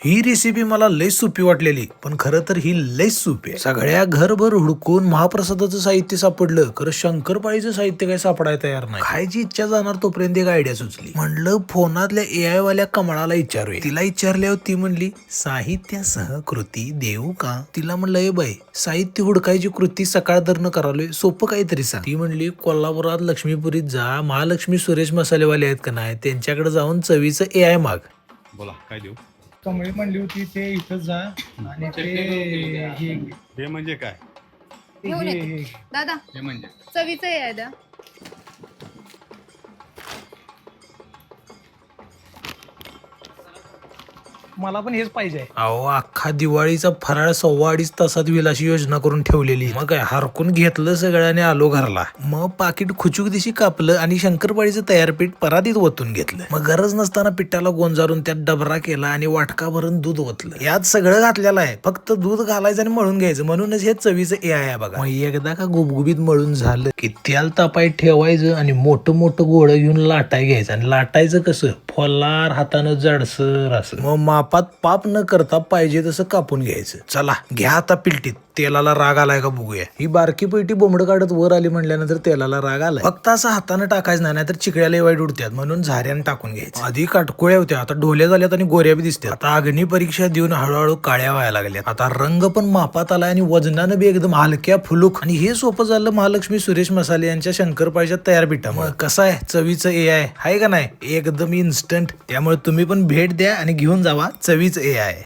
ही recipe मला लय सोपी वाटलेली पण खरं तर ही लय सोपी आहे. सगळ्या घरभर हुडकून महाप्रसादाचं साहित्य सापडलं खरं शंकरपाळीचं साहित्य काय सापडायला तयार नाही. खायची इच्छा जाणार तोपर्यंत एक आयडिया सुचली. म्हणलं फोनातल्या एआय वाल्या कमळाला विचारूया. तिला विचारल्यावर ती म्हणली साहित्यासह कृती देऊ का? तिला म्हणलं ए बाई साहित्य हुडकायची कृती सकाळ धरणं करालोय सोपं काहीतरी सांग. ती म्हणली कोल्हापुरात लक्ष्मीपुरीत जा महालक्ष्मी सुरेश मसालेवाले आहेत का नाही त्यांच्याकडे जाऊन चवीचं एआय माग. बोला काय देऊ? कमळी म्हणली होती ते इथं जा आणि ते हे हे म्हणजे काय? ते घेऊन हे- येते. हे- दादा हे म्हणजे. चवीचं हे आहे द्या मला पण हेच पाहिजे अहो अख्खा दिवाळीचा फराळ सव्वा अडीच तासात होईल अशी योजना करून ठेवलेली. मग काय हरकून घेतलं सगळ्याने आलो घरला. मग पाकिट खुचूक दिशी कापलं आणि शंकरपाळीचं तयार पीठ परातीत ओतून घेतलं. मग गरज नसताना पिठाला गोंजारून त्यात डबरा केला आणि वाटका भरून दूध ओतलं. यात सगळं घातलेलं आहे. फक्त दूध घालायचं आणि मळून घ्यायचं. म्हणूनच हे चवीचं ए आहे बघा. मग एकदा का गुबगुबीत मळून झालं की त्याला तापाय ठेवायचं आणि मोठं मोठं गोळं घेऊन लाटाय घ्यायचं. आणि लाटायचं कसं? फॉलार हातानं जडसर असं. मग मापात पाप न करता पाहिजे तसं कापून घ्यायचं. चला घ्या आता पिलटीत. तेलाला राग आलाय का बघूया. ही बारकी पेटी बोंबड काढत वर आली म्हणल्यानंतर तेलाला राग आलाय. फक्त असं हातानं टाकायचं नाही नाहीतर चिकड्याला वाईट उडतात म्हणून झाऱ्यानं टाकून घ्यायचं. आधी काटकोळ्या होत्या आता ढोल्या झाल्यात आणि गोऱ्या बी दिसतात आता अग्नी परीक्षा देऊन हळूहळू काळ्या व्हायला लागल्यात. आता रंग पण मापात आलाय आणि वजनानं बी एकदम हलक्या फुलूक. आणि हे सोपं झालं महालक्ष्मी सुरेश मसाले यांच्या शंकरपाळीच्या तयार पिठामुळे. कसं आहे? चवीचं ए आहे का नाही? एकदम इन्स्टंट त्यामुळे तुम्ही पण भेट द्या आणि घेऊन जावा चवीच ए आहे